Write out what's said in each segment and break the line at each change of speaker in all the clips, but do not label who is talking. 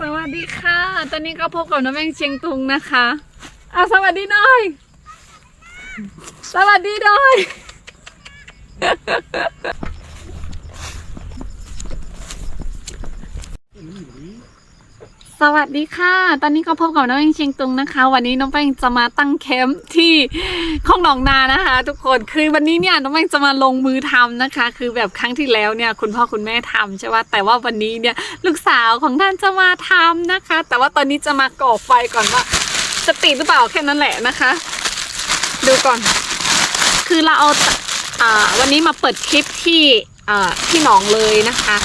สวัสดีค่ะ ตอนนี้ก็พบกับน้องแมงเชียงตุงนะคะอะสวัสดีหน่อย สวัสดีหน่อย สวัสดีค่ะ ตอนนี้ก็พบกับน้องแป้งเชียงตุงนะคะ วันนี้น้องแป้งจะมาตั้งแคมป์ที่คลองหนองนานะคะ ทุกคน คือวันนี้เนี่ยน้องแป้งจะมาลงมือทำนะคะ คือแบบครั้งที่แล้วเนี่ยคุณพ่อคุณแม่ทำใช่ไหมแต่ว่าวันนี้เนี่ยลูกสาวของท่านจะมาทำนะคะ แต่ว่าตอนนี้จะมาก่อไฟก่อนว่าจะติดหรือเปล่าแค่นั้นแหละนะคะ ดูก่อน คือเราเอาอ่าวันนี้มาเปิดคลิปที่อ่าที่หนองเลยนะคะ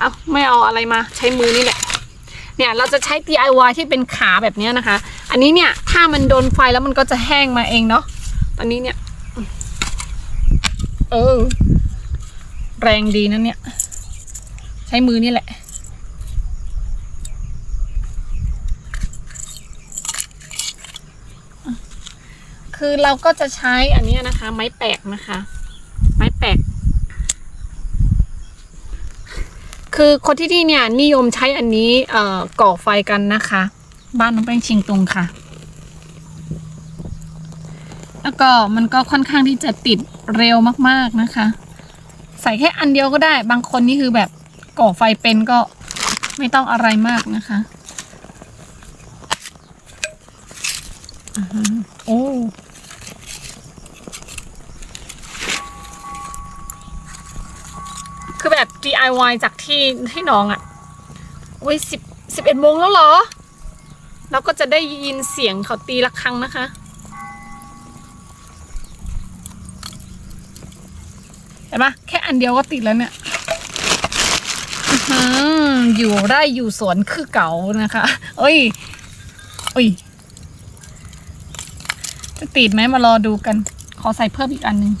เอาไม่เอาอะไรมาใช้มือนี่แหละ เนี่ยเราจะใช้ DIY ที่เป็นขาแบบนี้นะคะ อันนี้เนี่ยถ้ามันโดนไฟแล้วมันก็จะแห้งมาเองเนาะตอนนี้เนี่ย เออ แรงดีนะเนี่ย ใช้มือนี่แหละคือเราก็จะใช้อันนี้นะคะ ไม้แปลกนะคะ ไม้แปลก คือคนที่ที่เนี่ยนิยมใช้อันนี้เอ่อก่อไฟกันนะคะ บ้านน้องแป้งชิงตุงค่ะ แล้วก็มันก็ค่อนข้างที่จะติดเร็วมากๆนะคะ ใส่แค่อันเดียวก็ได้ บางคนนี่คือแบบก่อไฟเป็นก็ไม่ต้องอะไรมากนะคะอือโอ้ คือแบบ DIY จากที่ให้น้องอะ่ะโอ้ยสิบสิบเอ็ดโมงแล้วเหรอ เราก็จะได้ยินเสียงเขาตีละครั้งนะคะ เห็นปะแค่อันเดียวก็ติดแล้วเนี่ยอื้อหืออยู่ไร่อยู่สวนคือเก่านะคะเอ้ยเอ้ยจะติดไหมมารอดูกัน ขอใส่เพิ่มอีกอันหนึ่ง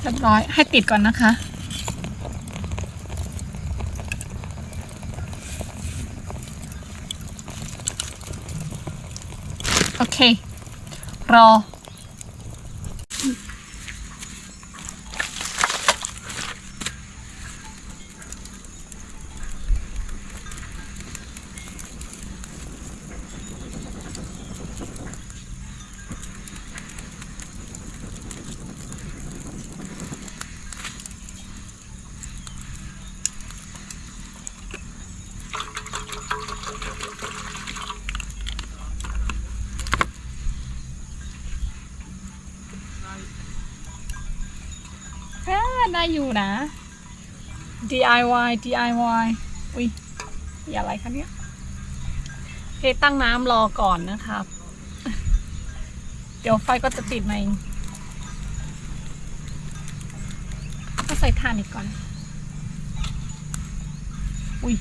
เรีย บร้อย ให้ติดก่อนนะคะ โอเค รอ อ่าได้อยู่นะ DIY DIY อุ้ยอย่าอะไรคะเนี่ยเคตั้งน้ำรอก่อนนะครับ เดี๋ยวไฟก็จะติดมาเองก็ใส่ถ่านอีกก่อน อุ้ย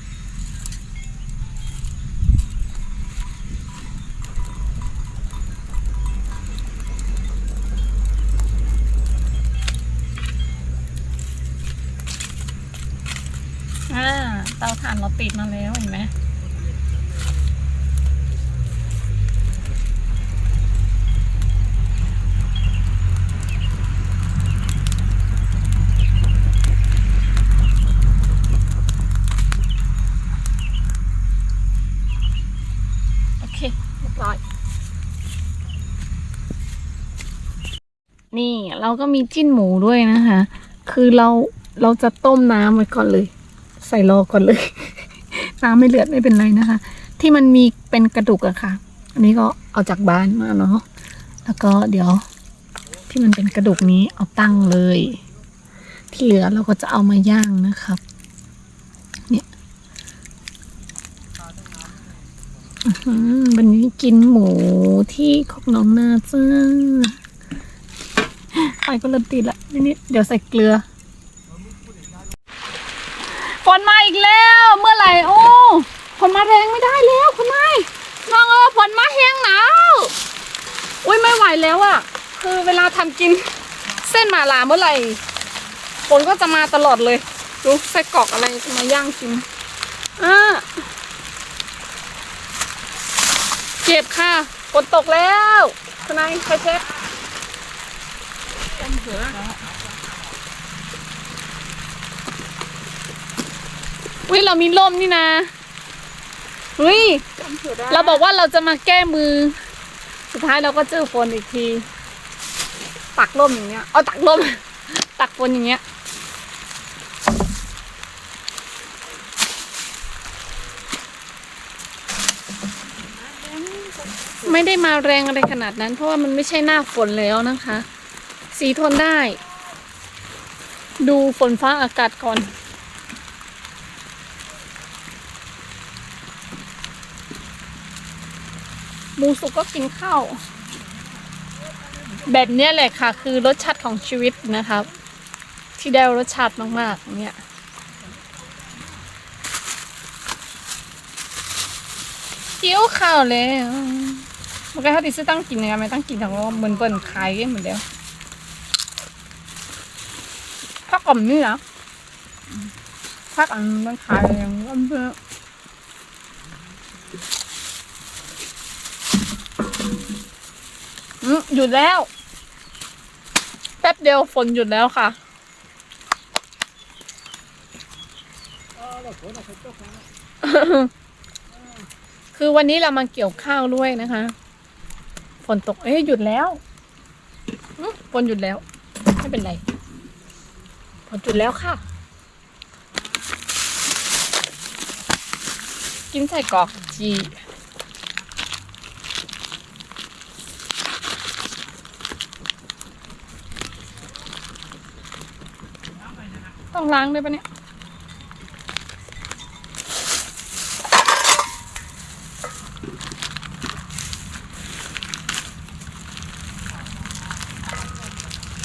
อ่าเตานเราติดมาแล้วเห็นไหมโอเคเรียบร้อยนี่เราก็มีจิ้นหมูด้วยนะคะ คือเราเราจะต้มน้ำไว้ก่อนเลย ใส่รอก่อนเลย น้ำไม่เลือดไม่เป็นไรนะคะ ที่มันมีเป็นกระดูกอะค่ะ อันนี้ก็เอาจากบ้านมาเนาะแล้วก็เดี๋ยวที่มันเป็นกระดูกนี้เอาตั้งเลย ที่เหลือเราก็จะเอามาย่างนะครับเนี่ยวันนี้กินหมูที่ของน้องนาจ้าไฟก็เริ่มติดละนิดเดี๋ยวใส่เกลือ ฝนมาอี กแล้วเมื่อไหร่โอ้ฝนมาแรงไม่ได้แล้วคุณนายน้องเออฝนมาแห้งหนาวอุ้ยไม่ไหวแล้วอะคือเวลาทำกินเส้นหมาลาเมื่อไหร่ฝนก็จะมาตลอดเลยดูไส้กรอกอะไรมาย่างกินอ่าเจ็บค่ะฝนตกแล้วคุณนายใครเช็ค อุ้ยเรามีร่มนี่นะอุ้ยเราบอกว่าเราจะมาแก้มือ สุดท้ายเราก็เจอฝนอีกที ตักร่มอย่างเงี้ย เอาตักร่ม ตักฝนอย่างเงี้ย ไม่ได้มาแรงอะไรขนาดนั้น เพราะว่ามันไม่ใช่หน้าฝนแล้วนะคะ สีทนได้ ดูฝนฟ้าอากาศก่อน หมูสุกก็กินข้าวแบบนี้แหละค่ะ คือรสชาติของชีวิตนะครับ ที่ได้รสชาติมากๆเนี่ยจิ้วข้าวเลยเมื่อกี้เขาติซื้อตั้งกินไงไม่ตั้งกินทั้งว่าเหมือนเปิ่นขายเหมือนเดียวพักก่อมนี่นะพักอันมันขายอย่างนั้นเพื่อ อืม หยุดแล้ว แป๊บเดียวฝนหยุดแล้วค่ะคือวันนี้เรามาเกี่ยวข้าวด้วยนะคะ ฝนตก เอ้ยหยุดแล้วฝนหยุดแล้ว ไม่เป็นไรฝนหยุดแล้วค่ะ กินใส่กรอกจี ต้องล้างด้วยปะเนี่ย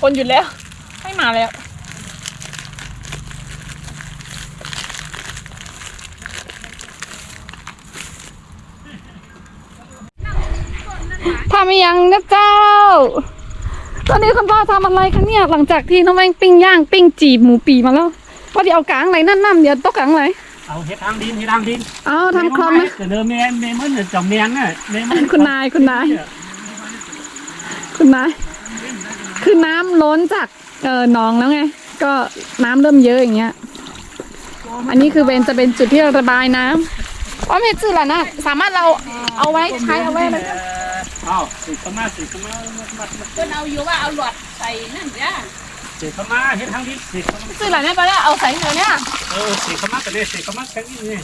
คนหยุดแล้ว ไม่มาแล้วทำยังนะเจ้า ตอนนี้คุณพ่อทำอะไรคะเนี่ยหลังจากที่น้องแมงปิ้งย่างปิ้งจีบหมูปีมาแล้วพอเดี๋ยวเอากลางไหนนั่นน้ำเดี๋ยวตกกลางไหน
เอาเฮ็ดทางดินเฮ็ดทางดิน
เอาทำคลองนะ
แต่เดิมแม่แม่มันน่ะจับแมงน่ะแม่มัน
คุณนายคุณนายคุณนายคือน้ำล้นจากเอ่อหนองแล้วไง ก็น้ำเริ่มเยอะอย่างเงี้ย อันนี้คือเป็นจะเป็นจุดที่ระบายน้ำอ๋อไม่จืดละนะสามารถเราเอาไว้ใช้เอาไว้เลย
เอาสิเข้ามาสิเข้ามามามามา
เพิ่นเอาอยู่ว่าเอาหลอดใส่นั่นเด้อ
สิเข้ามาเฮ็ดทางดินสิเข้ามา
จืดละเนี่ยไปแล้วเอาใส่เถอะเนี่ย
เออสิเข้ามากันเลยสิเข้ามาแค่นี้นี่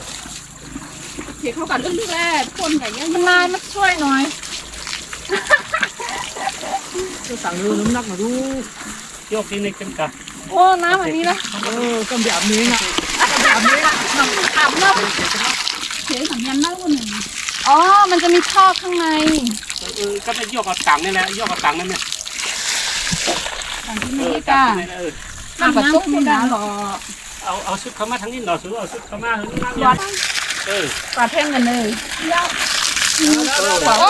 เสียเขากันเรื่องแรกคนกับยัง
คุณนายมาช่วยหน่อย
จะสั่งเรือน้ำหนักมาดูโยกทีนึงกันกะ
โอ้น้ำแบบนี้นะ
เออก็แบบนี้น่ะ
อาบน้ำเสียสัญญาณน้ำคนหนึ่ง
อ๋อมันจะมีท่อข้างใน
เออก็จะโยกเอาตังนี่แหละโยกเอาตังนั่นเนี่ย
ทางที่
เอ
นี่
อ
ก็
ตังนี่แหละเออ
น้ำน้ำคนละหลอด
เอาเอาชุดเข้ามาทางนี้หน่อยสุเอาชุดเข้ามาทางนี้
หลอด
เออ
ปลาเพ่งกันเลย
โอ้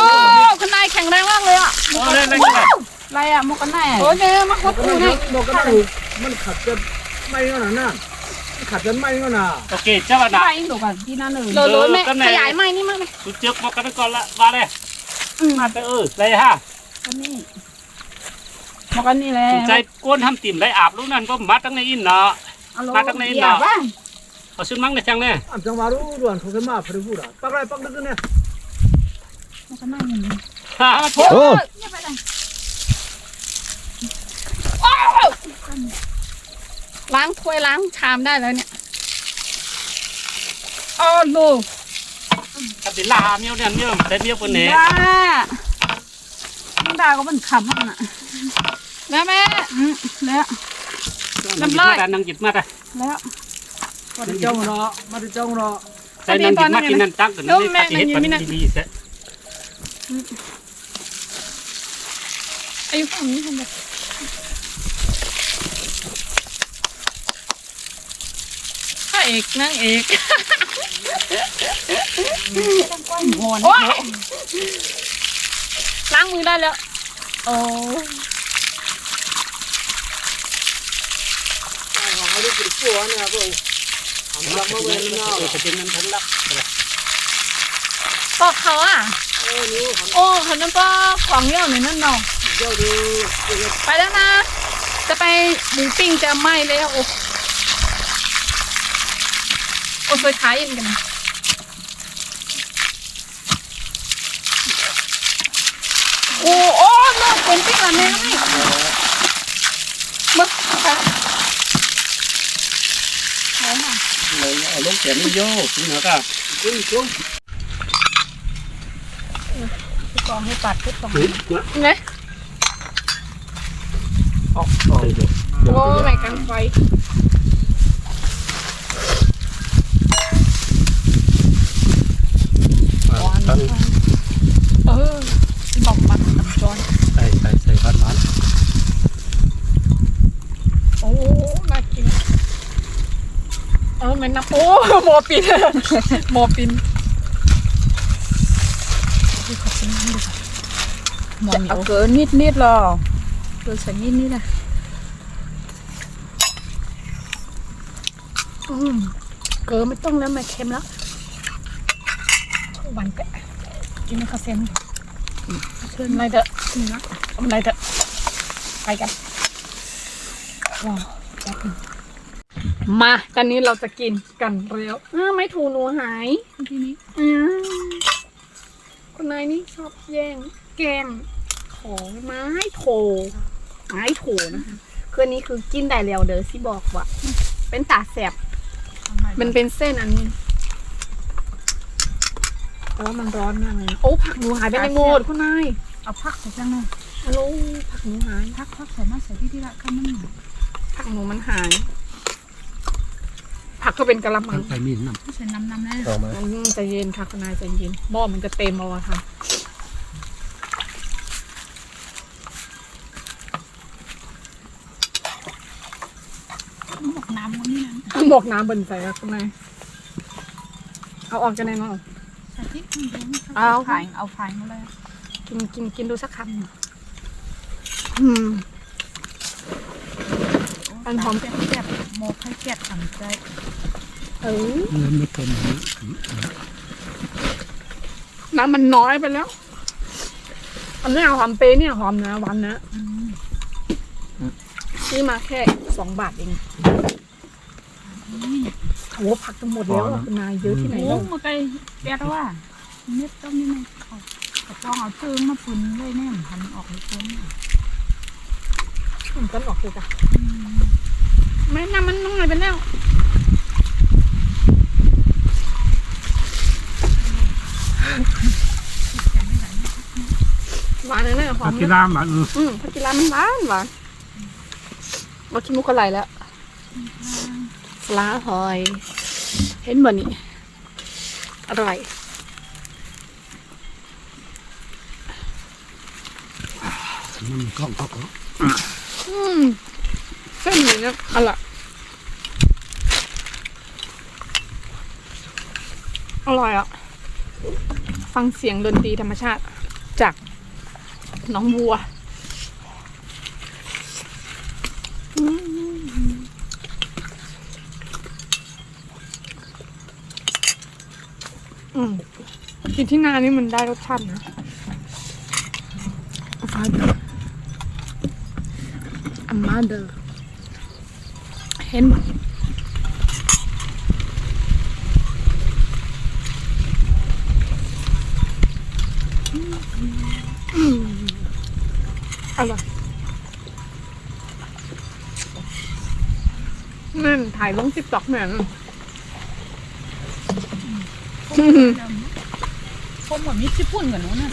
คุณนายแข็งแรงมากเลยอะ
โอ้ได้ได้ได้
อะไรอะมกันแน่
โอ้ยเจ๊มาคุดอยู่นี่
บอกกันถูกมันขัดจะไม่ก็น่ะนะขัดจะไม่ก็น่ะ
โอเคเจ้าว่า
ไป
ได้
ดูกันที่นั่นเลย
โหลโหลแม่ขยายไม้นี่มากเลย
สุดเจ็บมากันก่อนละมาเลย มาแต่เออเลยฮะ
กันนี่มกันนี่แหละ
ใจก้นทำติ่มได้อาบลูกนั่นก็มัดตั้งในอินเนาะ
บ้าง
เอาชุดมั้งในจังเนี่ย
อ่ำจังหวะรู้ด่วนเขาขึ้นมาพริบูระปักไรปักดึกเนี่ย
มกันแน่ยัง
ฮ่า
โอ้ล้างถ้วยล้างชามได้แล้วเนี่ย อ๋อดู
ขับติลาเมียวเนี่ยเมียวแต่เมียวคนนี้
ด่าด่าก็เป็นคำน่ะ
แล้วแม่
อืมแล้ว
นั่งหยิบมาได้นั่งหยิบมาได้
แล้ว
มาถึงจ้องเนาะมาถึงจ้องเนาะ
ใจนั่งหยิบมากินนั่นตั้งกันนี่ปฏิเหตุปฏิดีเสร็จ
อายุฝั่งนี้ทำไมพระเอกนางเอก
หอน
โอ้ยล้างมือได้แล้ว โอ้
เอาดูปุ๊บปัวเนี่ยพวกอ่ำจังมาเว้นเนาะ
เออเป็นนั้นทั้งลัก
บอกเขาอะ
เออนี่
โอ้เขาน้ำปลาของเยอะหน่อยนั่นเนาะไปแล้วนะ จะไปหมูปิ้งจะไหม้แล้ว โอ้โอ้สวยขายยังกัน โอ้โอ้นอกเป็นปิ้งละแม่ไม่มึกค่ะหอมอะ
เลยเอาลงแขนนี่โยกนี่นะก็
กุ้งกุ้ง
กองให้ปัดทุกกอง
เฮ้
ไง
ออกออก
โอ้ไม่กันไฟ
ตั้ง
เออที่บอกมันน้ำจอน
ใส่ใส่ใส่พัดมัน
โอ้น่ากิน เออแมั นนับโอ้โมปินโมปิน
มองเอาเกินนิดนิดหรอเกินสักนิดนิดอะ
อืมเกลือไม่ต้องแล้วมันเค็มแล้วหวานแปะกินไม่ข้าวเส้นเชิญอะไรเถอะนะเอาอะไรเถอะไปกันว้าวแป๊บนึง มาตอนนี้เราจะกินกันแล้วอ้าวไม่ถูหนูหาย
ทีนี้
อืมคุณนายนี่ชอบแย่งแกล้งของไม้โถไม้โถนะคะคืออันนี้คือกินได้แล้วเด้อสิบอกว่า เป็นตาแสบมันเป็นเส้นอันนี้แต่ว่ามันร้อนมากเลยนะโอ้ผักหนูหายไปในโหมดคุณนาย
เอาพักใส่จังเลย
ฮัลโหลผักหนูหาย
พักพักใส่มาใส่ที่ที่ละข้างมันหน่อย
ผักหนูมันหาย ผักก็เป็นกะละมัง
ใส่มีดน้
ใส่น้ำน้ำแน่ำ
ต่อมา
อืมใจเย็นค่ะคุณนายใจเย็นหม้อมันจะเต็มเอาอะค่ะ
หมกน้ำวันนี้นะ
บอกน้ำบนใส่ค่ะคุณนายเอาออกจากในหม้อ
ใส่ที่คุณเลี้ยง
เอา
ผ่ายเอาผ่ายมาเลย
กินกินกินดูสักคำหนึ่งอืม อันหอม
แซ่บแซ่บ โมกให้แซ่บทำใจ
เออ
เงินไม่เต็มนี้
น้ำมันน้อยไปแล้วอันนี้เอาหอมเปรย์เนี่ยหอมนะหวานนะซื้อมาแค่สองบาทเองโหผักจะหมดแล้วอะคุณนายเยอะที่ไหน
โอ้
แล้ว
มาไกลเปียดว่าเม็ดต้มนี่มันเอากระปองเอาตื้อมาปุ่นเลยแน่พันออกให้พ้น
ผมก็ออกเลยจ้ะ แม่น้ำมันน้อยไปแล้วหวานนะเนี่ยหอม
กี
นะ
ฬามัน
อืมผักกีฬามันหวานหวานมาคิดมุกอะไรแล้วปลาหอย เห็นบ่นี่อร่อย
มันกล้องก็
อืมเส้นนี้เนี่ยอร่อยอร่อยอะ ฟังเสียงดนตรีธรรมชาติ จากน้องวัวอืมกินที่นานี่มันได้รสชาตินะฟ้าดู a mother เห็นบ่อืมอร่อยนั่นถ่ายลงติ๊กต็อกเหมือน
ผมเหมือนมิตรญี่ปุ่นกับนู้นน่ะ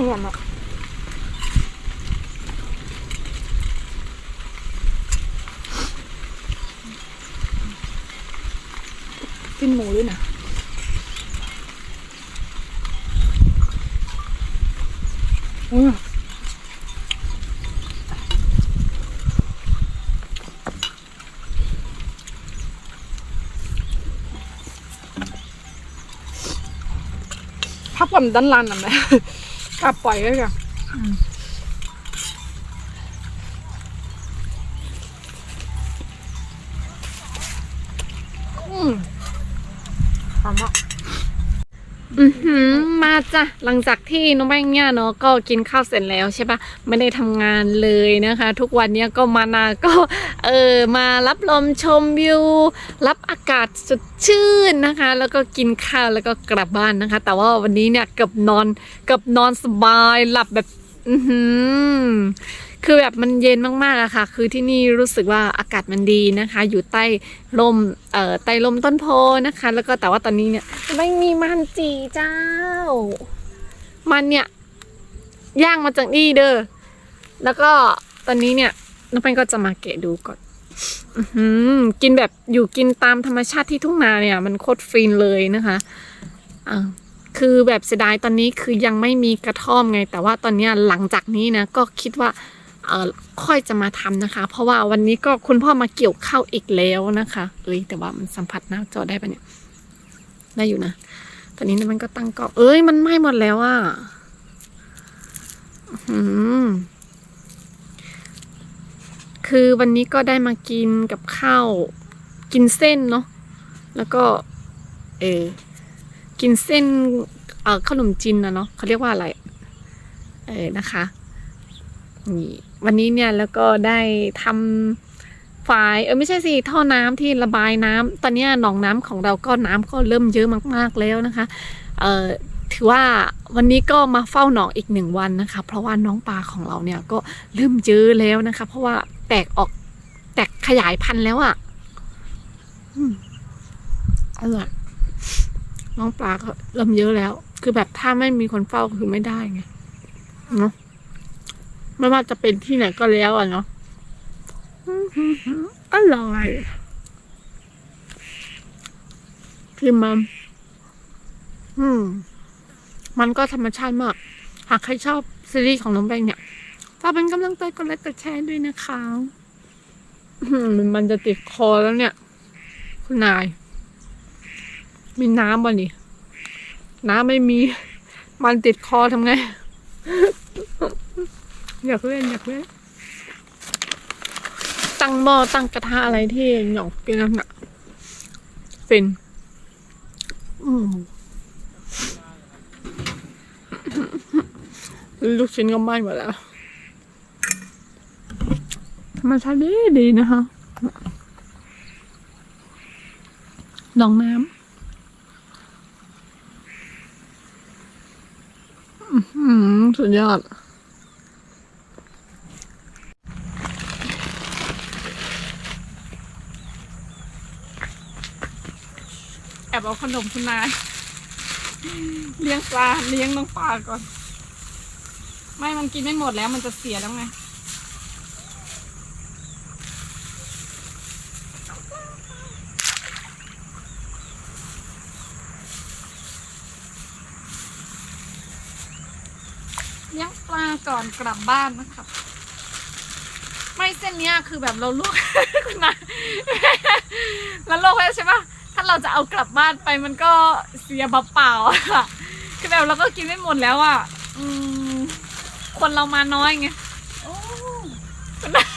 อร่อยมากกินหมูด้วยนะอืมพักผ่อนด้านล่างนะแม่ กับปล่อยไว้ก่อนอืม
ทำอะ
อือหือมาจ้ะหลังจากที่น้องแป้งเนี่ยเนาะก็กินข้าวเสร็จแล้วใช่ปะไม่ได้ทำงานเลยนะคะ ทุกวันเนี้ยก็มานาก็เออมารับลมชมวิวรับอากาศสดชื่นนะคะ แล้วก็กินข้าวแล้วก็กลับบ้านนะคะ แต่ว่าวันนี้เนี่ยเกือบนอนเกือบนอนสบายหลับแบบ อือหือ คือแบบมันเย็นมากๆอะค่ะ คือที่นี่รู้สึกว่าอากาศมันดีนะคะ อยู่ใต้ลมเอ่อใต้ลมต้นโพนะคะ แล้วก็แต่ว่าตอนนี้เนี่ยไม่มีมันจีเจ้า มันเนี่ยย่างมาจากนี่เด้อแล้วก็ตอนนี้เนี่ยน้องแป้งก็จะมาแกะดูก่อนอื้อหือกินแบบอยู่กินตามธรรมชาติที่ทุ่งนาเนี่ย มันโคตรฟินเลยนะคะอ่าคือแบบเสียดายตอนนี้คือยังไม่มีกระท่อมไง แต่ว่าตอนนี้หลังจากนี้นะก็คิดว่า ค่อยจะมาทำนะคะ เพราะว่าวันนี้ก็คุณพ่อมาเกี่ยวข้าวอีกแล้วนะคะเอ้ยแต่ว่ามันสัมผัสหน้าจอได้ปะเนี่ยได้อยู่นะตอนนี้มันก็ตั้งกล้องเอ้ยมันไหม้หมดแล้วอะอื้อหือคือวันนี้ก็ได้มากินกับข้าวกินเส้นเนาะแล้วก็ เออกินเส้นเอ่อขนมจีนนะเนาะเขาเรียกว่าอะไร เออนะคะนี่ วันนี้เนี่ยแล้วก็ได้ทำฝายเออไม่ใช่สิท่อน้ำที่ระบายน้ำตอนนี้หนองน้ำของเราก็น้ำก็เริ่มเยอะมากๆแล้วนะคะเออถือว่าวันนี้ก็มาเฝ้าหนองอีกหนึ่งวันนะคะ เพราะว่าน้องปลาของเราเนี่ยก็เริ่มเยอะแล้วนะคะ เพราะว่าแตกออกแตกขยายพันธุ์แล้วอะ่ะอืมอร่อยน้องปลาก็เริ่มเยอะแล้ว คือแบบถ้าไม่มีคนเฝ้าคือไม่ได้ไงเนาะ ไม่ว่าจะเป็นที่ไหนก็แล้วอะเนาะอร่อยคือมันอืม มันก็ธรรมชาติมาก หากใครชอบซีรีส์ของน้องแบงเนี่ยฝากเป็นกำลังใจกดไลค์กดแชร์ด้วยนะคะมันจะติดคอแล้วเนี่ย คุณนาย มีน้ำบ่นี่น้ำไม่มี มันติดคอทำไง อยากเล่นอยากเล่นตั้งหม้อตั้งกระทะอะไรที่หยองกินนั่นอะฟินอืมลูกชิ้นก็ไหม้หมดแล้วธรรมชาติดีดีนะคะหนองน้ำอืมสุดยอด บเอาขนมคุณนาย เลี้ยงปลาเลี้ยงน้องปลาก่อน ไม่มันกินไม่หมดแล้วมันจะเสียแล้วไงเลี้ยงปลาก่อนกลับบ้านนะครับ ไม่เส้นเนี้ยคือแบบเราลวก คุณนายแล้วลวกไว้วใช่ปะาเราจะเอากลับบ้านไปมันก็เสียเปล่าๆอะคือแบบเราก็กินไม่หมดแล้วอะอืมคนเรามาน้อยไง
โอ้
คุณนาย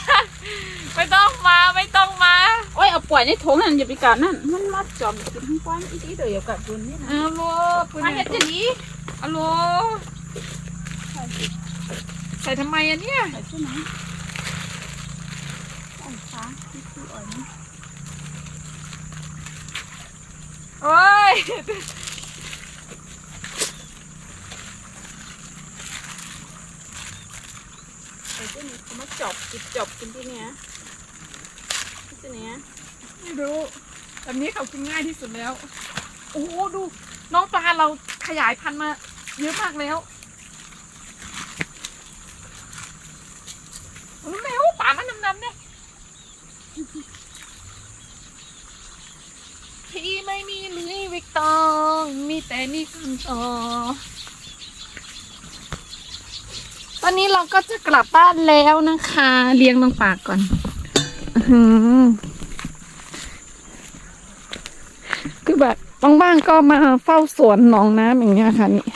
ไม่ต้องมาไม่ต้องมา
โอ้ยเอาปล่อยในถุงนั่นอย่าไปกัดนั่นมันมาจอมกินทั้งกว้านอีทีเดียวอย่ากัดตัวนี้นะ
เอาโลคุณ
มาเห็ดจะดี
เอาโลใส่ทำไมอะเนี่ย
ใส่ที่ไหนใส่ฟ้าที่คืออ่อยนี่
โอ้ย
ใส่ที่นี่เขามาจอบจิบจอบกินที่เนี้ยที่เนี้ย
ไม่รู้แบบนี้เขากินง่ายที่สุดแล้ว โอ้โหดูน้องปลาเราขยายพันธุ์มาเยอะมากแล้วเร็วป่ามันนำๆเนี่ยที่ไม่มีหรือวิก ตองมีแต่นี่คันต่อตอนนี้เราก็จะกลับบ้านแล้วนะคะ เลี้ยงน้องปาก่อนอือคือแบบบ้างๆก็มาเฝ้าสวนหนองน้ำอย่างเงี้ยค่ะนี่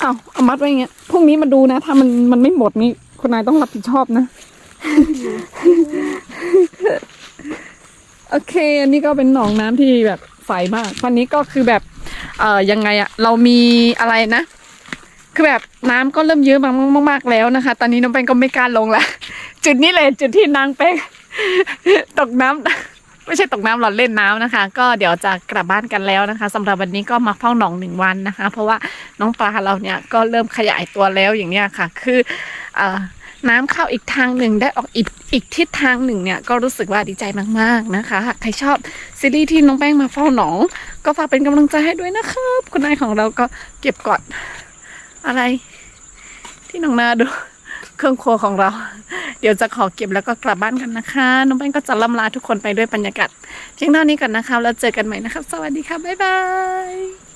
เอาเอามัดไว้อย่างเงี้ยพรุ่งนี้มาดูนะ ถ้ามันมันไม่หมดนี่คุณนายต้องรับผิดชอบนะ โอเค อันนี้ก็เป็นหนองน้ำที่แบบ ใสมาก วันนี้ก็คือแบบ เอ่อยังไงอะเรามีอะไรนะ คือแบบน้ำก็เริ่มเยอะมากมากแล้วนะคะ ตอนนี้น้องแป้งก็ไม่กล้าลงละจุดนี้เลยจุดที่นางแป้งตกน้ำไม่ใช่ตกน้ำหรอกเล่นน้ำนะคะ ก็เดี๋ยวจะกลับบ้านกันแล้วนะคะสำหรับวันนี้ก็มาเฝ้าหนองหนึ่งวันนะคะ เพราะว่าน้องปลาเราเนี่ยก็เริ่มขยายตัวแล้วอย่างเนี้ยค่ะ คืออ่อ น้ำเข้าอีกทางหนึ่งได้ออกอีกอีกทิศทางหนึ่งเนี่ยก็รู้สึกว่าดีใจมากๆนะคะหากใครชอบซีรีส์ที่น้องแป้งมาเฝ้าหนอง ก็ฝากเป็นกำลังใจให้ด้วยนะครับ คุณนายของเราก็เก็บกอนอะไร ที่น้องนาดูเครื่องครัวของเรา เดี๋ยวจะขอเก็บแล้วก็กลับบ้านกันนะคะ น้องแป้งก็จะล่ำลาทุกคนไปด้วยบรรยากาศเพียงเท่านี้ก่อนนะคะแล้วเจอกันใหม่นะครับ สวัสดีค่ะบ๊ายบาย